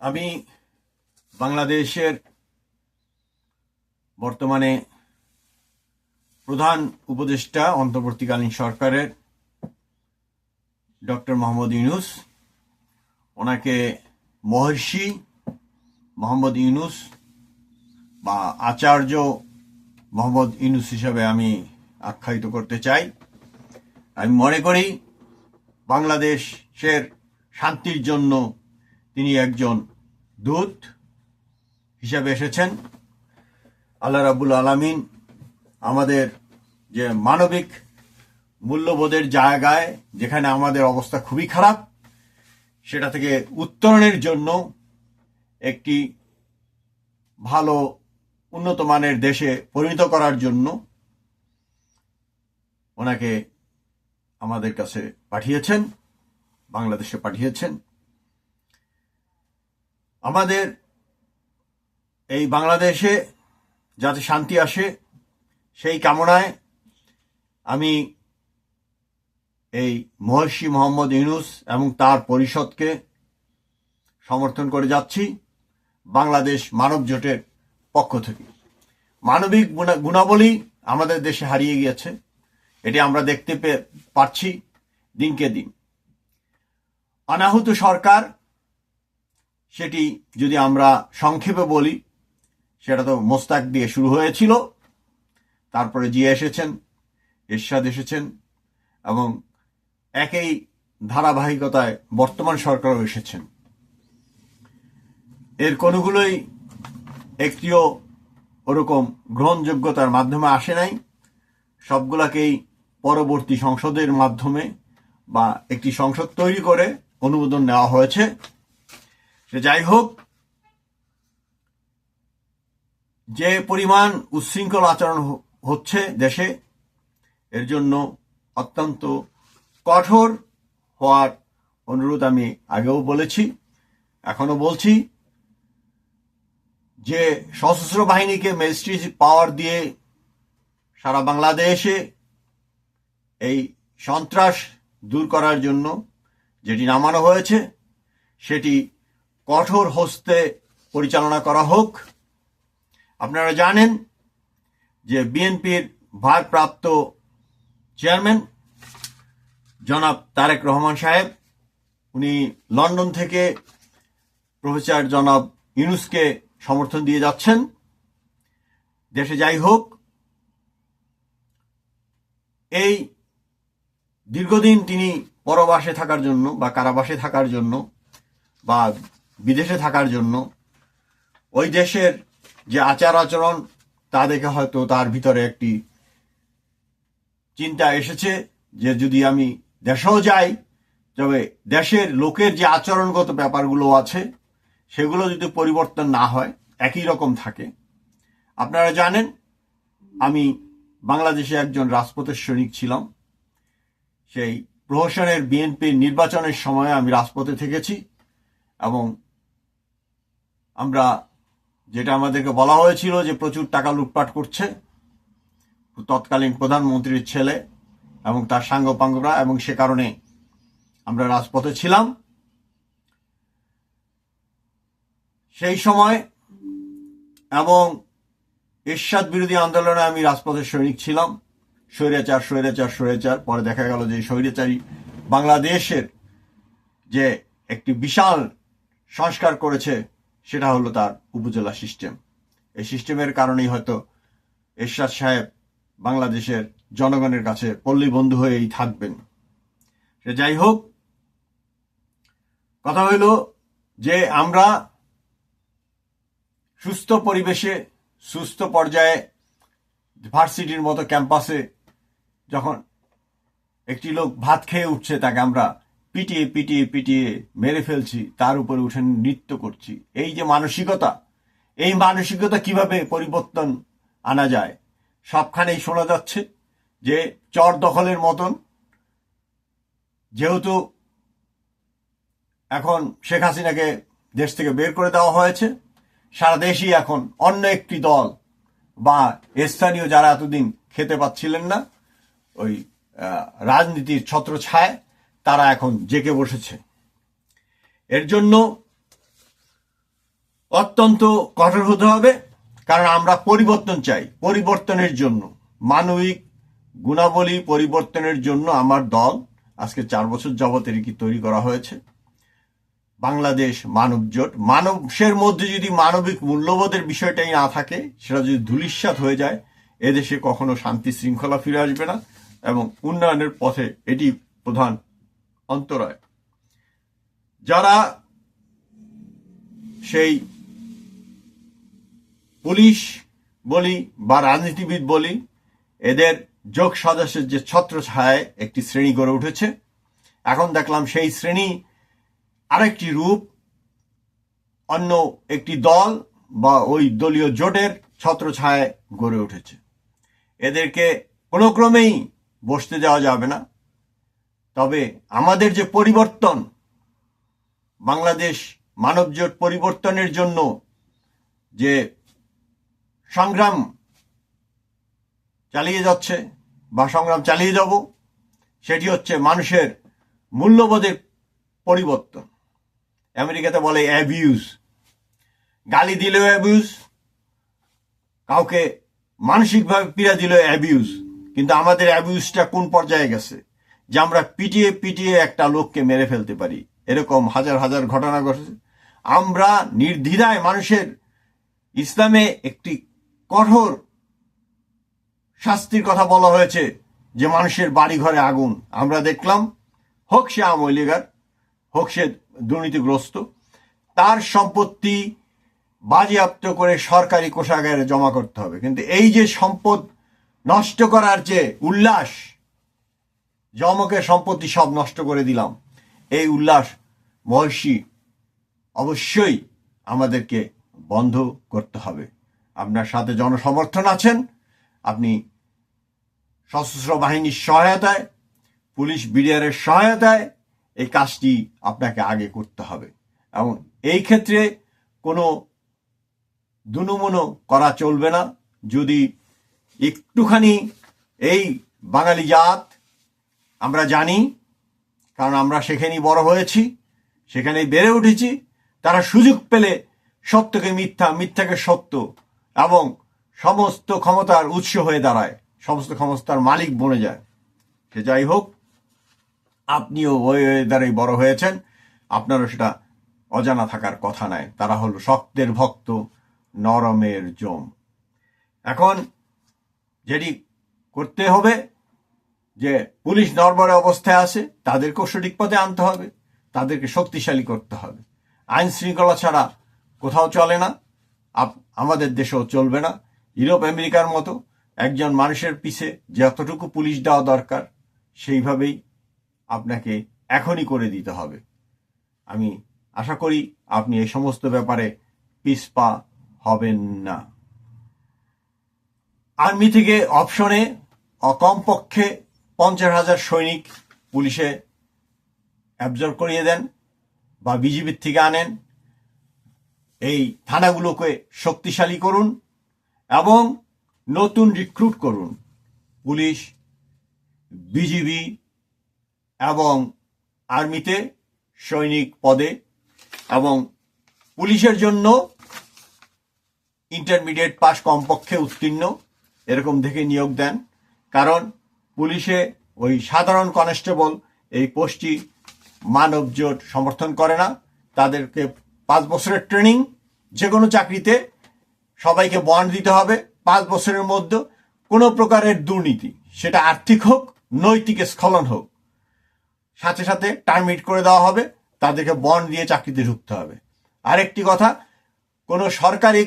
আমি বাংলাদেশের বর্তমানে প্রধান উপদেষ্টা অন্তর্বর্তীকালীন সরকারের ডক্টর মোহাম্মদ ইউনুস ওনাকে মহর্ষি মোহাম্মদ ইউনুস বা আচার্য মোহাম্মদ ইউনুস হিসাবে আমি আখ্যায়িত করতে চাই। আমি মনে করি বাংলাদেশের শান্তির জন্য তিনি একজন দূত হিসাবে এসেছেন। আল্লাহ রাবুল আলামিন আমাদের যে মানবিক মূল্যবোধের জায়গায়, যেখানে আমাদের অবস্থা খুবই খারাপ, সেটা থেকে উত্তরণের জন্য একটি ভালো উন্নত মানের দেশে পরিণত করার জন্য ওনাকে আমাদের কাছে পাঠিয়েছেন, বাংলাদেশে পাঠিয়েছেন। আমাদের এই বাংলাদেশে যাতে শান্তি আসে, সেই কামনায় আমি এই মহর্ষি মোহাম্মদ ইউনুস এবং তার পরিষদকে সমর্থন করে যাচ্ছি বাংলাদেশ মানব জোটের পক্ষ থেকে। মানবিক গুণা- গুণাবলী আমাদের দেশে হারিয়ে গিয়েছে। এটি আমরা দেখতে পাচ্ছি দিনকে দিন। অনাহুত সরকার, সেটি যদি আমরা সংক্ষেপে বলি, সেটা তো মোস্তাক দিয়ে শুরু হয়েছিল, তারপরে জিয়া এসেছেন, এরশাদ এসেছেন, এবং একই ধারাবাহিকতায় বর্তমান সরকারও এসেছেন। এর কোনোগুলোই একটিও ওরকম গ্রহণযোগ্যতার মাধ্যমে আসে নাই। সবগুলাকেই পরবর্তী সংসদের মাধ্যমে বা একটি সংসদ তৈরি করে অনুমোদন নেওয়া হয়েছে। যাই হোক, যে পরিমাণ উচ্ছৃঙ্খল আচরণ হচ্ছে দেশে, এর জন্য অত্যন্ত কঠোর হওয়ার অনুরোধ আমি আগেও বলেছি এখনও বলছি যে সশস্ত্র বাহিনীকে ম্যাজিস্ট্রেট পাওয়ার দিয়ে সারা বাংলাদেশে এই সন্ত্রাস দূর করার জন্য যেটি নামানো হয়েছে, সেটি কঠোর হস্তে পরিচালনা করা হোক। আপনারা জানেন যে বিএনপির ভারপ্রাপ্ত চেয়ারম্যান জনাব তারেক রহমান সাহেব, উনি লন্ডন থেকে প্রফেসর জনাব ইউনুসকে সমর্থন দিয়ে যাচ্ছেন। দেশে যাই হোক, এই দীর্ঘদিন তিনি পরবাসে থাকার জন্য বা কারাবাসে থাকার জন্য বা বিদেশে থাকার জন্য ওই দেশের যে আচার আচরণ, তা দেখে হয়তো তার ভিতরে একটি চিন্তা এসেছে যে যদি আমি দেশেও যাই, তবে দেশের লোকের যে আচরণগত ব্যাপারগুলো আছে, সেগুলো যদি পরিবর্তন না হয়, একই রকম থাকে। আপনারা জানেন, আমি বাংলাদেশে একজন রাজপথের সৈনিক ছিলাম। সেই প্রহসনের বিএনপির নির্বাচনের সময় আমি রাজপথে থেকেছি এবং আমরা যেটা আমাদেরকে বলা হয়েছিল যে প্রচুর টাকা লুটপাট করছে তৎকালীন প্রধানমন্ত্রীর ছেলে এবং তার সাঙ্গপাঙ্গরা এবং সে কারণে আমরা রাজপথে ছিলাম। সেই সময় এবং এরশাদ বিরোধী আন্দোলনে আমি রাজপথের সৈনিক ছিলাম। স্বৈরাচার স্বৈরাচার স্বৈরাচার। পরে দেখা গেল যে স্বৈরাচারী বাংলাদেশের যে একটি বিশাল সংস্কার করেছে, সেটা হলো তার উপজেলা সিস্টেম। এই সিস্টেমের কারণেই হয়তো এরশাদ সাহেব বাংলাদেশের জনগণের কাছে পল্লী বন্ধু হয়েই থাকবেন। সে যাই হোক, কথা হইল যে আমরা সুস্থ পরিবেশে, সুস্থ পর্যায়ে ভার্সিটির মতো ক্যাম্পাসে যখন একটি লোক ভাত খেয়ে উঠছে তাকে আমরা পিটিয়ে পিটিয়ে পিটিয়ে মেরে ফেলছি, তার উপরে উঠে নৃত্য করছি। এই যে মানসিকতা, এই মানসিকতা কীভাবে পরিবর্তন আনা যায়, সবখানেই শোনা যাচ্ছে যে চর দখলের মতন। যেহেতু এখন শেখ হাসিনাকে দেশ থেকে বের করে দেওয়া হয়েছে, সারা দেশই এখন অন্য একটি দল বা স্থানীয় যারা এতদিন খেতে পাচ্ছিলেন না ওই রাজনীতির ছত্রছায় তারা এখন জেগে বসেছে। এর জন্য অত্যন্ত কঠোর হতে হবে, কারণ আমরা পরিবর্তন চাই, পরিবর্তনের জন্য। মানবিক গুণাবলী পরিবর্তনের জন্য আমার দল আজকে চার বছর এর কি তৈরি করা হয়েছে। বাংলাদেশ মানব জোট, মানুষের মধ্যে যদি মানবিক মূল্যবোধের বিষয়টাই না থাকে, সেটা যদি ধুলিস্বাত হয়ে যায়, এদেশে কখনো শান্তি শৃঙ্খলা ফিরে আসবে না। এবং উন্নয়নের পথে এটি প্রধান অন্তরায়। যারা সেই পুলিশ বলি বা রাজনীতিবিদ বলি, এদের যোগ সদস্যের যে ছত্র ছায় একটি শ্রেণি গড়ে উঠেছে। এখন দেখলাম সেই শ্রেণি আরেকটি রূপ, অন্য একটি দল বা ওই দলীয় জোটের ছত্র ছায় গড়ে উঠেছে। এদেরকে কোনো ক্রমেই বসতে যাওয়া যাবে না। তবে আমাদের যে পরিবর্তন, বাংলাদেশ মানবজোট পরিবর্তনের জন্য যে সংগ্রাম চালিয়ে যাচ্ছে বা সংগ্রাম চালিয়ে যাব, সেটি হচ্ছে মানুষের মূল্যবোধের পরিবর্তন। আমেরিকাতে বলে অ্যাবিউজ গালি দিলেও অ্যাবিউজ কাউকে মানসিকভাবে পীড়া দিলেও অ্যাবিউজ কিন্তু আমাদের অ্যাবিউজটা কোন পর্যায়ে গেছে? যে আমরা পিটিয়ে পিটিয়ে একটা লোককে মেরে ফেলতে পারি। এরকম হাজার হাজার ঘটনা ঘটেছে। আমরা নির্দ্বিধায় মানুষের ইসলামে একটি কঠোর শাস্তির কথা বলা হয়েছে যে মানুষের বাড়ি ঘরে আগুন। আমরা দেখলাম, হোক সে আমলিগার হোক সে দুর্নীতিগ্রস্ত, তার সম্পত্তি বাজেয়াপ্ত করে সরকারি কোষাগারে জমা করতে হবে। কিন্তু এই যে সম্পদ নষ্ট করার যে উল্লাস জমকের সম্পত্তি সব নষ্ট করে দিলাম, এই উল্লাস মহর্ষি অবশ্যই আমাদেরকে বন্ধ করতে হবে। আপনার সাথে জনসমর্থন আছেন, আপনি সশস্ত্র বাহিনীর সহায়তায়, পুলিশ বিডিআরের সহায়তায় এই কাজটি আপনাকে আগে করতে হবে। এবং এই ক্ষেত্রে কোনো দুনুমুনো করা চলবে না। যদি একটুখানি এই বাঙালি জাত আমরা জানি, কারণ আমরা সেখানেই বড় হয়েছি, সেখানেই বেড়ে উঠেছি, তারা সুযোগ পেলে সত্যকে মিথ্যা, মিথ্যাকে সত্য এবং সমস্ত ক্ষমতার উৎস হয়ে দাঁড়ায়, সমস্ত ক্ষমতার মালিক বনে যায়। সে যাই হোক, আপনিও ওই দ্বারাই বড় হয়েছেন, আপনারও সেটা অজানা থাকার কথা নয় তারা হলো শক্তের ভক্ত, নরমের জম এখন যেটি করতে হবে যে পুলিশ নরবরে অবস্থায় আছে, তাদেরকেও সঠিক পথে আনতে হবে, তাদেরকে শক্তিশালী করতে হবে। আইন শৃঙ্খলা ছাড়া কোথাও চলে না আমাদের দেশেও চলবে না। ইউরোপ, আমেরিকার মতো একজন মানুষের পিছে যতটুকু পুলিশ দেওয়া দরকার, সেইভাবেই আপনাকে এখনই করে দিতে হবে। আমি আশা করি আপনি এই সমস্ত ব্যাপারে পিসপা হবেন না। আর্মি থেকে অপশনে কমপক্ষে পঞ্চাশ হাজার সৈনিক পুলিশে অ্যাবজর্ব করিয়ে দেন বা বিজিবির থেকে আনেন। এই থানাগুলোকে শক্তিশালী করুন এবং নতুন রিক্রুট করুন পুলিশ, বিজিবি এবং আর্মিতে সৈনিক পদে এবং পুলিশের জন্য ইন্টারমিডিয়েট পাস কমপক্ষে উত্তীর্ণ। এরকম দেখে নিয়োগ দেন। কারণ পুলিশে ওই সাধারণ কনস্টেবল এই পোস্টটি মানব জোট সমর্থন করে না। তাদেরকে পাঁচ বছরের ট্রেনিং যে কোনো চাকরিতে সবাইকে বন্ড দিতে হবে। পাঁচ বছরের মধ্যে কোনো প্রকারের দুর্নীতি, সেটা আর্থিক হোক, নৈতিক স্খলন হোক, সাথে সাথে টার্মিট করে দেওয়া হবে। তাদেরকে বন্ড দিয়ে চাকরিতে ঢুকতে হবে। আরেকটি কথা, কোনো সরকারি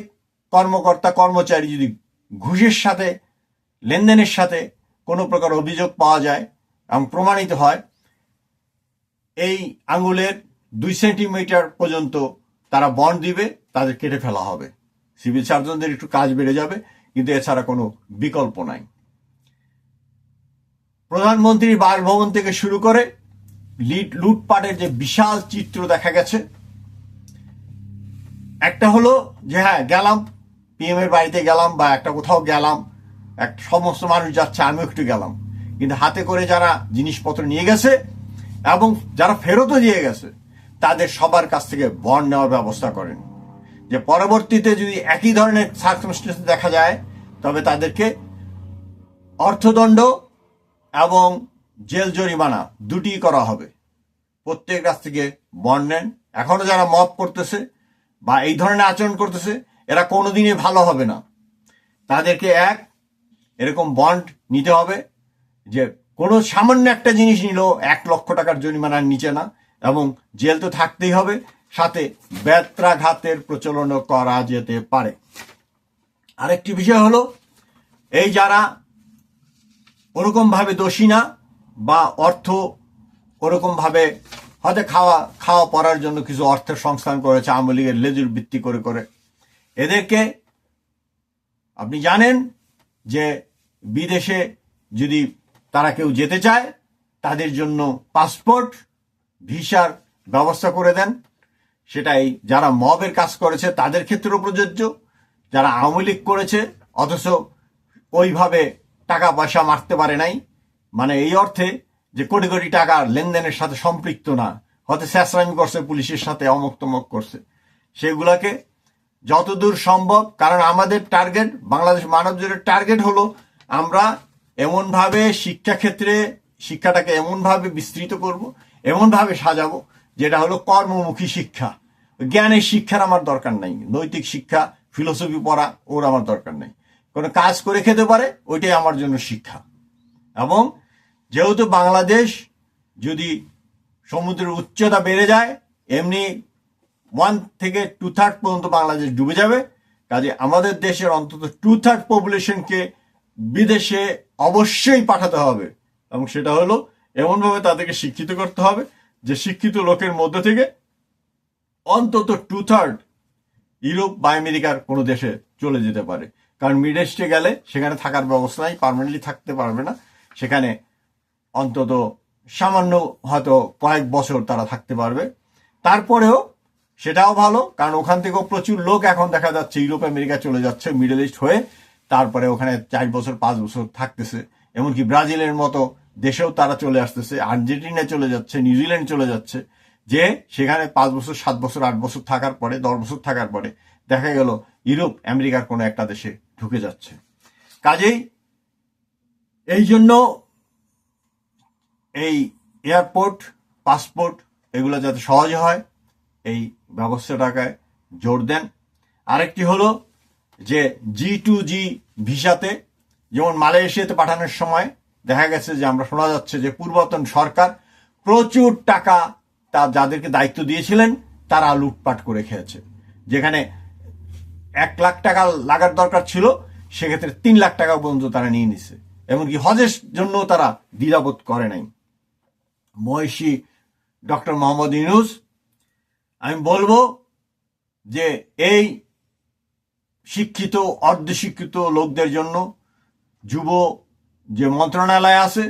কর্মকর্তা, কর্মচারী যদি ঘুষের সাথে, লেনদেনের সাথে কোনো প্রকার অভিযোগ পাওয়া যায় এবং প্রমাণিত হয়। এই আঙুলের দুই সেন্টিমিটার পর্যন্ত তারা বন্ড দিবে, তাদের কেটে ফেলা হবে। সিভিল সার্জনদের একটু কাজ বেড়ে যাবে, কিন্তু এছাড়া কোনো বিকল্প নাই। প্রধানমন্ত্রীর বাসভবন থেকে শুরু করে লিট লুটপাটের যে বিশাল চিত্র দেখা গেছে। একটা হলো যে হ্যাঁ গেলাম পিএম এর বাড়িতে গেলাম বা একটা কোথাও গেলাম, এক সমস্ত মানুষ যাচ্ছে, আমিও একটু গেলাম। কিন্তু হাতে করে যারা জিনিসপত্র নিয়ে গেছে এবং যারা ফেরতও দিয়ে গেছে, তাদের সবার কাছ থেকে বন্ড নেওয়ার ব্যবস্থা করেন। যে পরবর্তীতে যদি একই ধরনের সার্কমস্টেন্স দেখা যায়, তবে তাদেরকে অর্থদণ্ড এবং জেল জরিমানা দুটি করা হবে। প্রত্যেক কাছ থেকে বন্ড নেন। এখনও যারা মত করতেছে বা এই ধরনের আচরণ করতেছে এরা কোনোদিনই ভালো হবে না। তাদেরকে এক, এরকম বন্ড নিতে হবে যে কোনো সামান্য একটা জিনিস নিল, এক লক্ষ টাকার জরিমানার নিচে না, এবং জেল তো থাকতেই হবে, সাথে ব্যত্রাঘাতের প্রচলনও করা যেতে পারে। আরেকটি বিষয় হলো, এই যারা ওরকম ভাবে দোষী না, বা অর্থ ওরকম ভাবে হয়তো খাওয়া খাওয়া পড়ার জন্য কিছু অর্থের সংস্থান করেছে, আওয়ামী লীগের লেজুর ভিত্তি করে করে এদেরকে আপনি জানেন যে বিদেশে যদি তারা কেউ যেতে চায়, তাদের জন্য পাসপোর্ট, ভিসার ব্যবস্থা করে দেন। সেটাই যারা মবের কাজ করেছে, তাদের ক্ষেত্রেও প্রযোজ্য। যারা আওয়ামী লীগ করেছে, অথচ ওইভাবে টাকা পয়সা মারতে পারে নাই। মানে এই অর্থে যে কোটি কোটি টাকা লেনদেনের সাথে সম্পৃক্ত না, হয়তো স্যাসরামি করছে, পুলিশের সাথে অমক তমক করছে। সেগুলাকে যতদূর সম্ভব, কারণ আমাদের টার্গেট, বাংলাদেশ মানব জোটের টার্গেট হলো আমরা এমনভাবে শিক্ষাক্ষেত্রে শিক্ষাটাকে এমনভাবে বিস্তৃত করব, এমনভাবে সাজাবো, যেটা হলো কর্মমুখী শিক্ষা। জ্ঞানের শিক্ষার আমার দরকার নাই, নৈতিক শিক্ষা ফিলোসফি পড়া, ওর আমার দরকার নেই। কোনো কাজ করে খেতে পারে, ওইটাই আমার জন্য শিক্ষা। এবং যেহেতু বাংলাদেশ যদি সমুদ্রের উচ্চতা বেড়ে যায়, এমনি ওয়ান থেকে টু থার্ড পর্যন্ত বাংলাদেশ ডুবে যাবে। কাজে আমাদের দেশের অন্তত টু থার্ড পপুলেশনকে বিদেশে অবশ্যই পাঠাতে হবে। এবং সেটা হলো এমনভাবে তাদেরকে শিক্ষিত করতে হবে যে শিক্ষিত লোকের মধ্যে থেকে অন্তত টু থার্ড ইউরোপ বা আমেরিকার কোনো দেশে চলে যেতে পারে। কারণ মিড ইস্টে গেলে সেখানে থাকার ব্যবস্থা নাই পারমানেন্টলি থাকতে পারবে না। সেখানে অন্তত সামান্য হয়তো কয়েক বছর তারা থাকতে পারবে। তারপরেও সেটাও ভালো, কারণ ওখান থেকেও প্রচুর লোক এখন দেখা যাচ্ছে ইউরোপ, আমেরিকা চলে যাচ্ছে, মিডল ইস্ট হয়ে তারপরে ওখানে চার বছর, পাঁচ বছর থাকতেছে। এমনকি ব্রাজিলের মতো দেশেও তারা চলে আসতেছে, আর্জেন্টিনা চলে যাচ্ছে, নিউজিল্যান্ড চলে যাচ্ছে, যে সেখানে পাঁচ বছর, সাত বছর, আট বছর থাকার পরে, দশ বছর থাকার পরে দেখা গেল ইউরোপ, আমেরিকার কোনো একটা দেশে ঢুকে যাচ্ছে। কাজেই এই জন্য এই এয়ারপোর্ট, পাসপোর্ট, এগুলো যাতে সহজে হয়, এই ব্যবস্থাটাকে জোর দেন। আরেকটি হলো যে জি টু জি ভিসাতে, যেমন মালয়েশিয়াতে পাঠানোর সময় দেখা গেছে যে আমরা শোনা যাচ্ছে যে পূর্বতন সরকার প্রচুর টাকা তা যাদেরকে দায়িত্ব দিয়েছিলেন, তারা লুটপাট করে খেয়েছে। যেখানে এক লাখ টাকা লাগার দরকার ছিল, সেক্ষেত্রে তিন লাখ টাকা পর্যন্ত তারা নিয়ে নিছে। এমনকি হজের জন্য তারা দ্বিধাবোধ করে নাই। মহিষী ডক্টর মোহাম্মদ ইউনুস আমি বলব যে এই শিক্ষিত, অর্ধশিক্ষিত লোকদের জন্য যুব যে মন্ত্রণালয় আছে,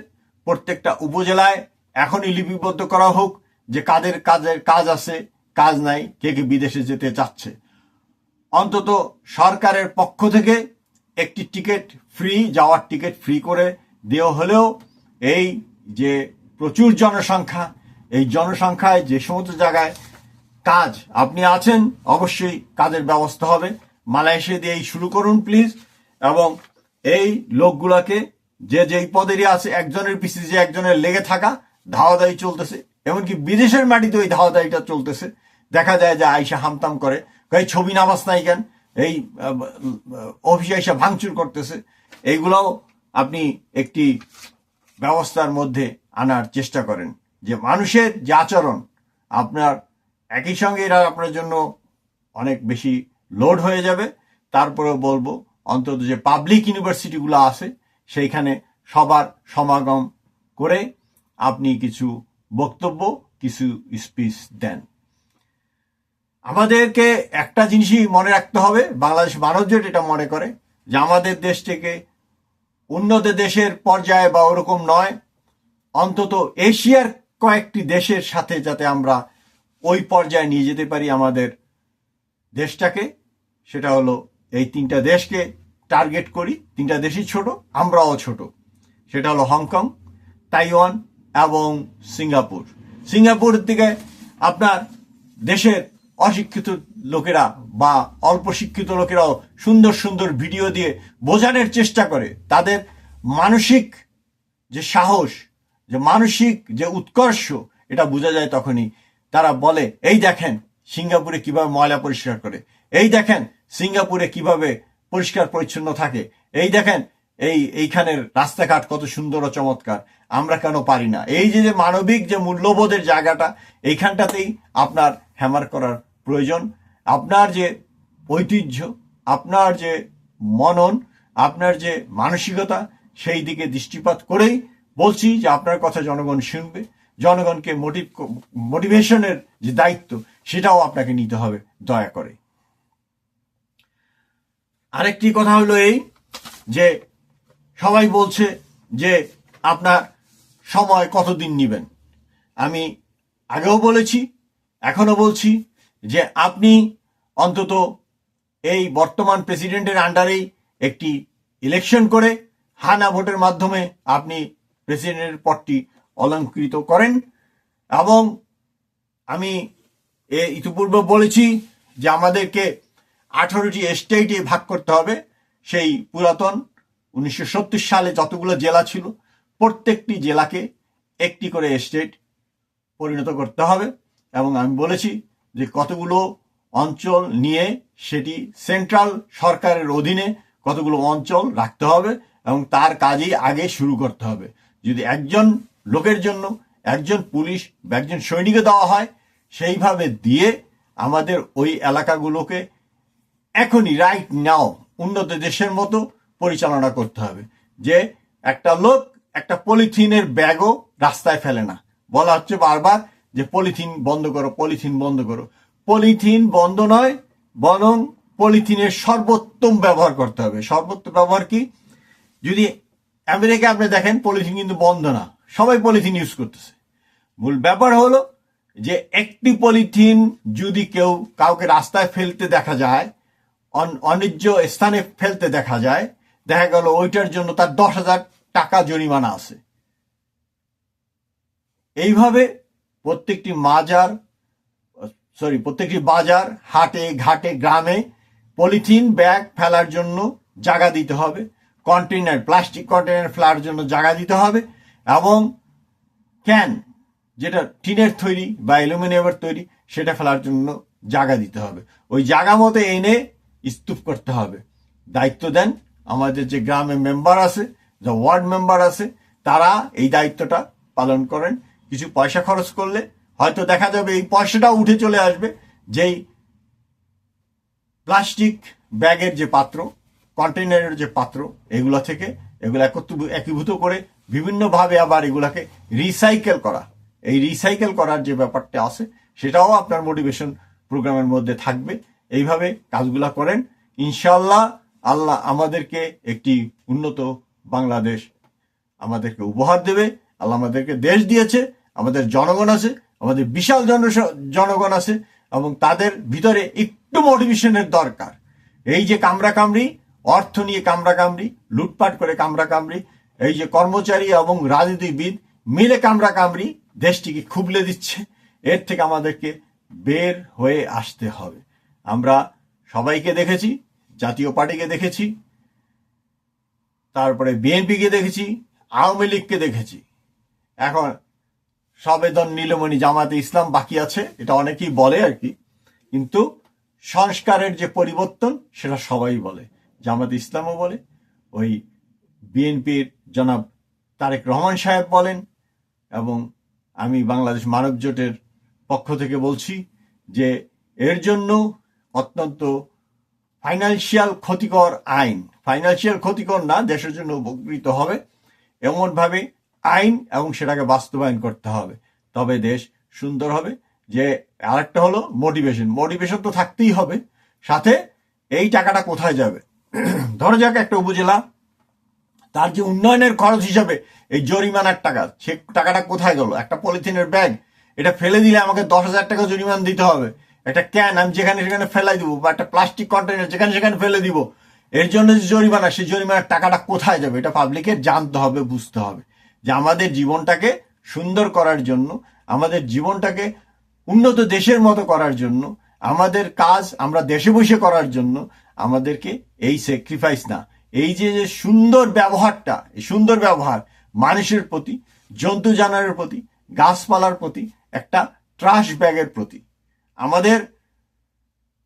প্রত্যেকটা উপজেলায় এখনই লিপিবদ্ধ করা হোক যে কাদের কাজের কাজ আছে, কাজ নাই, কে কে বিদেশে যেতে চাচ্ছে। অন্তত সরকারের পক্ষ থেকে একটি টিকিট ফ্রি, যাওয়ার টিকিট ফ্রি করে দেওয়া হলেও এই যে প্রচুর জনসংখ্যা, এই জনসংখ্যায় যে সমস্ত জায়গায় কাজ আপনি আছেন, অবশ্যই কাজের ব্যবস্থা হবে। মালয়েশিয়া দিয়েই শুরু করুন প্লিজ এবং এই লোকগুলাকে যে যেই পদেরই আছে, একজনের পিছিয়ে যে একজনের লেগে থাকা ধাওয়াদাই চলতেছে। এমনকি বিদেশের মাটিতে ওই ধাওয়াদাইটা চলতেছে। দেখা যায় যে আইসা হামতাম করে এই ছবি নামাজ নাই কেন? এই অফিসে আইসা ভাঙচুর করতেছে। এইগুলাও আপনি একটি ব্যবস্থার মধ্যে আনার চেষ্টা করেন। যে মানুষের যে আচরণ, আপনার একই সঙ্গে এরা আপনার জন্য অনেক বেশি লোড হয়ে যাবে। তারপরেও বলব, অন্তত যে পাবলিক ইউনিভার্সিটিগুলো আছে, সেইখানে সবার সমাগম করে আপনি কিছু বক্তব্য, কিছু স্পিচ দেন। আমাদেরকে একটা জিনিসই মনে রাখতে হবে, বাংলাদেশ মানব এটা মনে করে, যে আমাদের দেশ থেকে উন্নত দেশের পর্যায়ে বা ওরকম নয়, অন্তত এশিয়ার কয়েকটি দেশের সাথে যাতে আমরা ওই পর্যায়ে নিয়ে যেতে পারি আমাদের দেশটাকে। সেটা হলো এই তিনটা দেশকে টার্গেট করি। তিনটা দেশই ছোট, আমরাও ছোট। সেটা হলো হংকং, তাইওয়ান এবং সিঙ্গাপুর। সিঙ্গাপুর থেকে আপনার দেশের অশিক্ষিত লোকেরা বা অল্প শিক্ষিত লোকেরাও সুন্দর সুন্দর ভিডিও দিয়ে বোঝানোর চেষ্টা করে। তাদের মানসিক যে সাহস, যে মানসিক যে উৎকর্ষ, এটা বোঝা যায় তখনই। তারা বলে, এই দেখেন সিঙ্গাপুরে কীভাবে ময়লা পরিষ্কার করে। এই দেখেন সিঙ্গাপুরে কীভাবে পরিষ্কার পরিচ্ছন্ন থাকে। এই দেখেন এই এইখানের রাস্তাঘাট কত সুন্দর ও চমৎকার। আমরা কেন পারি না? এই যে যে মানবিক যে মূল্যবোধের জায়গাটা, এইখানটাতেই আপনার হ্যামার করার প্রয়োজন। আপনার যে ঐতিহ্য, আপনার যে মনন, আপনার যে মানসিকতা, সেই দিকে দৃষ্টিপাত করেই বলছি যে আপনার কথা জনগণ শুনবে। জনগণকে মোটিভ মোটিভেশনের যে দায়িত্ব, সেটাও আপনাকে নিতে হবে, দয়া করে। আরেকটি কথা হলো এই যে, সবাই বলছে যে, আপনার সময় কতদিন নেবেন? আমি আগেও বলেছি এখনও বলছি যে, আপনি অন্তত এই বর্তমান প্রেসিডেন্টের আন্ডারেই একটি ইলেকশন করে হানা ভোটের মাধ্যমে আপনি প্রেসিডেন্টের পদটি অলঙ্কৃত করেন এবং আমি এ ইতিপূর্বে বলেছি যে আমাদেরকে আঠারোটি স্টেটে ভাগ করতে হবে। সেই পুরাতন উনিশশো সালে যতগুলো জেলা ছিল, প্রত্যেকটি জেলাকে একটি করে স্টেট পরিণত করতে হবে এবং আমি বলেছি যে কতগুলো অঞ্চল নিয়ে সেটি সেন্ট্রাল সরকারের অধীনে কতগুলো অঞ্চল রাখতে হবে এবং তার কাজেই আগে শুরু করতে হবে। যদি একজন লোকের জন্য একজন পুলিশ বা একজন সৈনিকে দেওয়া হয়। সেইভাবে দিয়ে আমাদের ওই এলাকাগুলোকে এখনই রাইট নাও উন্নত দেশের মতো পরিচালনা করতে হবে। যে একটা লোক একটা পলিথিনের ব্যাগও রাস্তায় ফেলে না। বলা হচ্ছে বারবার যে পলিথিন বন্ধ করো, পলিথিন বন্ধ করো। পলিথিন বন্ধ নয়, বরং পলিথিনের সর্বোত্তম ব্যবহার করতে হবে। সর্বোত্তম ব্যবহার কি? যদি আমেরিকা আপনি দেখেন, পলিথিন কিন্তু বন্ধ না। সবাই পলিথিন ইউজ করতেছে। মূল ব্যাপার হলো যে একটি পলিথিন যদি কেউ কাউকে রাস্তায় ফেলতে দেখা যায়, অন- অনিজ্য স্থানে ফেলতে দেখা যায়, দেখা গেল ওইটার জন্য তার দশ হাজার টাকা জরিমানা আছে। এইভাবে প্রত্যেকটি মাজার সরি প্রত্যেকটি বাজার হাটে, ঘাটে, গ্রামে পলিথিন ব্যাগ ফেলার জন্য জায়গা দিতে হবে কন্টেনার প্লাস্টিক কন্টেনার ফেলার জন্য জায়গা দিতে হবে। এবং ক্যান যেটা টিনের তৈরি বা অ্যালুমিনিয়ামের তৈরি, সেটা ফেলার জন্য জায়গা দিতে হবে। ওই জায়গা মতো এনে স্তূপ করতে হবে। দায়িত্ব দেন আমাদের যে গ্রামে মেম্বার আছে, যে ওয়ার্ড মেম্বার আছে, তারা এই দায়িত্বটা পালন করেন। কিছু পয়সা খরচ করলে হয়তো দেখা যাবে এই পয়সাটা উঠে চলে আসবে। যেই প্লাস্টিক ব্যাগের যে পাত্র কন্টেনারের যে পাত্র, এগুলো থেকে এগুলো একত্র- একীভূত করে বিভিন্নভাবে আবার এগুলাকে রিসাইকেল করা। এই রিসাইকেল করার যে ব্যাপারটা আছে, সেটাও আপনার মোটিভেশন প্রোগ্রামের মধ্যে থাকবে। এইভাবে কাজগুলা করেন। ইনশাল্লাহ আল্লাহ আমাদেরকে একটি উন্নত বাংলাদেশ আমাদেরকে উপহার দেবে। আল্লাহ আমাদেরকে দেশ দিয়েছে, আমাদের জনগণ আছে, আমাদের বিশাল জন জনগণ আছে এবং তাদের ভিতরে একটু মোটিভেশনের দরকার। এই যে কামড়া কামড়ি অর্থ নিয়ে কামড়া কামড়ি লুটপাট করে কামড়া কামড়ি এই যে কর্মচারী এবং রাজনীতিবিদ মিলে কামড়া কামড়ি দেশটিকে খুবলে দিচ্ছে, এর থেকে আমাদেরকে বের হয়ে আসতে হবে। আমরা সবাইকে দেখেছি, জাতীয় পার্টিকে দেখেছি, তারপরে বিএনপিকে দেখেছি, আওয়ামী লীগকে দেখেছি। এখন সবেদন, নীলমণি, জামাতে ইসলাম বাকি আছে, এটা অনেকেই বলে আর কি। কিন্তু সংস্কারের যে পরিবর্তন, সেটা সবাই বলে। জামাতে ইসলামও বলে, ওই বিএনপির জনাব তারেক রহমান সাহেব বলেন, এবং আমি বাংলাদেশ মানব জোটের পক্ষ থেকে বলছি যে এর জন্য অত্যন্ত ফাইন্যান্সিয়াল ক্ষতিকর আইন ফাইন্যান্সিয়াল ক্ষতিকর না, দেশের জন্য উপকৃত হবে। এমনভাবে আইন এবং সেটাকে বাস্তবায়ন করতে হবে। তবে দেশ সুন্দর হবে। যে আরেকটা হলো মোটিভেশন মোটিভেশন তো থাকতেই হবে। সাথে এই টাকাটা কোথায় যাবে? ধরা যাক একটা উপজেলা তার যে উন্নয়নের খরচ হিসাবে এই জরিমানার টাকা, সে টাকাটা কোথায় গেল? একটা পলিথিনের ব্যাগ। এটা ফেলে দিলে আমাকে দশ হাজার টাকা জরিমানা দিতে হবে। একটা ক্যান, আমি যেখানে সেখানে ফেলাই দিব বা একটা প্লাস্টিক কন্টেনার যেখানে সেখানে ফেলে দিব। এর জন্য যে জরিমানা, সেই জরিমানার টাকাটা কোথায় যাবে? এটা পাবলিকের জানতে হবে, বুঝতে হবে। যে আমাদের জীবনটাকে সুন্দর করার জন্য, আমাদের জীবনটাকে উন্নত দেশের মতো করার জন্য, আমাদের কাজ আমরা দেশে বসে করার জন্য আমাদেরকে এই স্যাক্রিফাইস না এই যে যে সুন্দর ব্যবহারটা সুন্দর ব্যবহার মানুষের প্রতি, জন্তু জানোয়ারের প্রতি, গাছপালার প্রতি, একটা ট্রাশ ব্যাগের প্রতি। আমাদের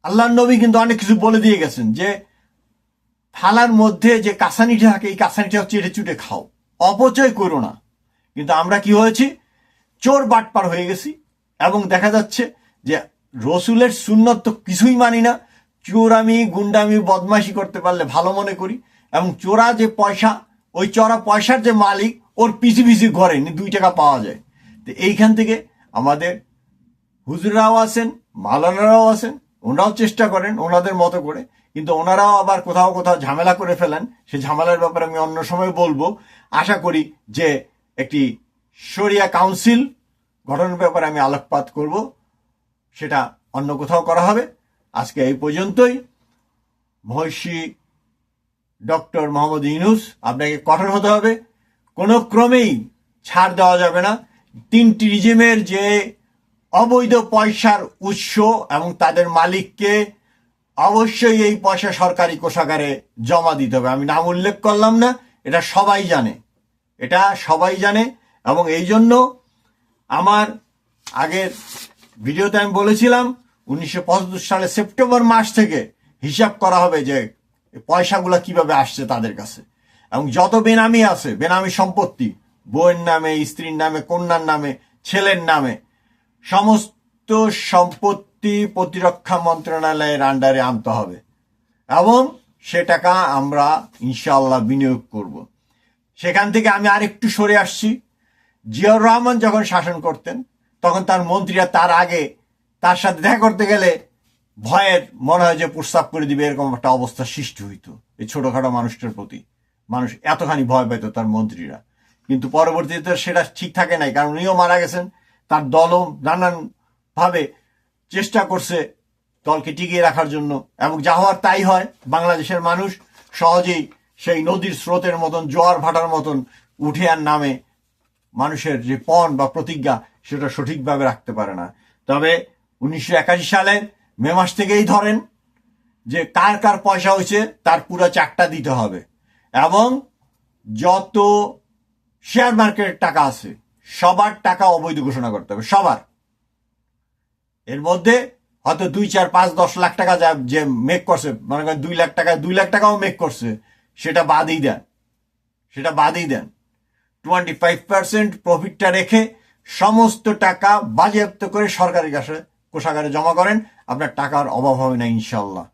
আল্লাহ নবী কিন্তু অনেক কিছু বলে দিয়ে গেছেন যে, থালার মধ্যে যে কাঁসানিটা থাকে, এই কাঁসানিটা চেটে চুটে খাও। অপচয় করো না। কিন্তু আমরা কি হয়েছি? চোর বাটপার হয়ে গেছি এবং দেখা যাচ্ছে যে রসুলের সুন্নত তো কিছুই মানি না। চোরামি, গুন্ডামি, বদমাশি করতে পারলে ভালো মনে করি। এবং চোরা যে পয়সা, ওই চোরা পয়সার যে মালিক, ওর পিছু পিছু ঘরে দুই টাকা পাওয়া যায়। তো এইখান থেকে আমাদের হুজুরাও আছেন মালানারাও আছেন, ওনারাও চেষ্টা করেন ওনাদের মতো করে। কিন্তু ওনারাও আবার কোথাও কোথাও ঝামেলা করে ফেলেন। সে ঝামেলার ব্যাপারে আমি অন্য সময় বলব। আশা করি যে একটি শরিয়া কাউন্সিল গঠনের ব্যাপারে আমি আলোকপাত করব। সেটা অন্য কোথাও করা হবে। আজকে এই পর্যন্তই। মহর্ষি ডক্টর মোহাম্মদ ইউনুস, আপনাকে কঠোর হতে হবে। কোনো ক্রমেই ছাড় দেওয়া যাবে না। তিনটি রিজিমের যে অবৈধ পয়সার উৎস এবং তাদের মালিককে অবশ্যই এই পয়সা সরকারি কোষাগারে জমা দিতে হবে। আমি নাম উল্লেখ করলাম না, এটা সবাই জানে। এটা সবাই জানে এবং এই জন্য আমার আগের ভিডিওতে আমি বলেছিলাম, উনিশশো পঁচাত্তর সালে সেপ্টেম্বর মাস থেকে হিসাব করা হবে যে পয়সাগুলো কীভাবে আসছে তাদের কাছে? এবং যত বেনামি আছে, বেনামি সম্পত্তি, বউয়ের নামে, স্ত্রীর নামে, কন্যার নামে, ছেলের নামে, সমস্ত সম্পত্তি প্রতিরক্ষা মন্ত্রণালয়ের আন্ডারে আনতে হবে। এবং সে টাকা আমরা ইনশাল্লাহ বিনিয়োগ করব। সেখান থেকে আমি আরেকটু সরে আসছি। জিয়াউর রহমান যখন শাসন করতেন, তখন তার মন্ত্রীরা তার আগে তার সাথে দেখা করতে গেলে ভয়ের মনে হয় যে প্রস্তাব করে দিবে, এরকম একটা অবস্থা সৃষ্টি হইতো এই ছোটখাটো মানুষটার প্রতি। মানুষ এতখানি ভয় পেত তার মন্ত্রীরা। কিন্তু পরবর্তীতে সেটা ঠিক থাকে নাই, কারণ উনিও মারা গেছেন, তার দলও নানান ভাবে চেষ্টা করছে দলকে টিকিয়ে রাখার জন্য। এবং যা হওয়ার তাই হয়, বাংলাদেশের মানুষ সহজেই সেই নদীর স্রোতের মতন, জোয়ার ভাটার মতন উঠে আর নামে। মানুষের যে পণ বা প্রতিজ্ঞা, সেটা সঠিকভাবে রাখতে পারে না। তবে উনিশশো সালের মে মাস থেকেই ধরেন যে কার কার পয়সা হয়েছে, তার পুরো চাকটা দিতে হবে। এবং যত শেয়ার মার্কেটের টাকা আছে, সবার টাকা অবৈধ ঘোষণা করতে হবে, সবার। এর মধ্যে হয়তো দুই, চার, পাঁচ, দশ লাখ টাকা যা যে মেক করছে, মনে করেন দুই লাখ টাকা দুই লাখ টাকাও মেক করছে, সেটা বাদই দেন। সেটা বাদই দেন। টোয়েন্টি ফাইভ পার্সেন্ট প্রফিটটা রেখে সমস্ত টাকা বাজেয়াপ্ত করে সরকারি কাছে কোষাগারে জমা করেন আপনার টাকার অভাব হবে না ইনশাল্লাহ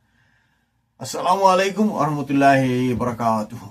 আসসালামু আলাইকুম আহমতুল্লাহ বরকাতুহ।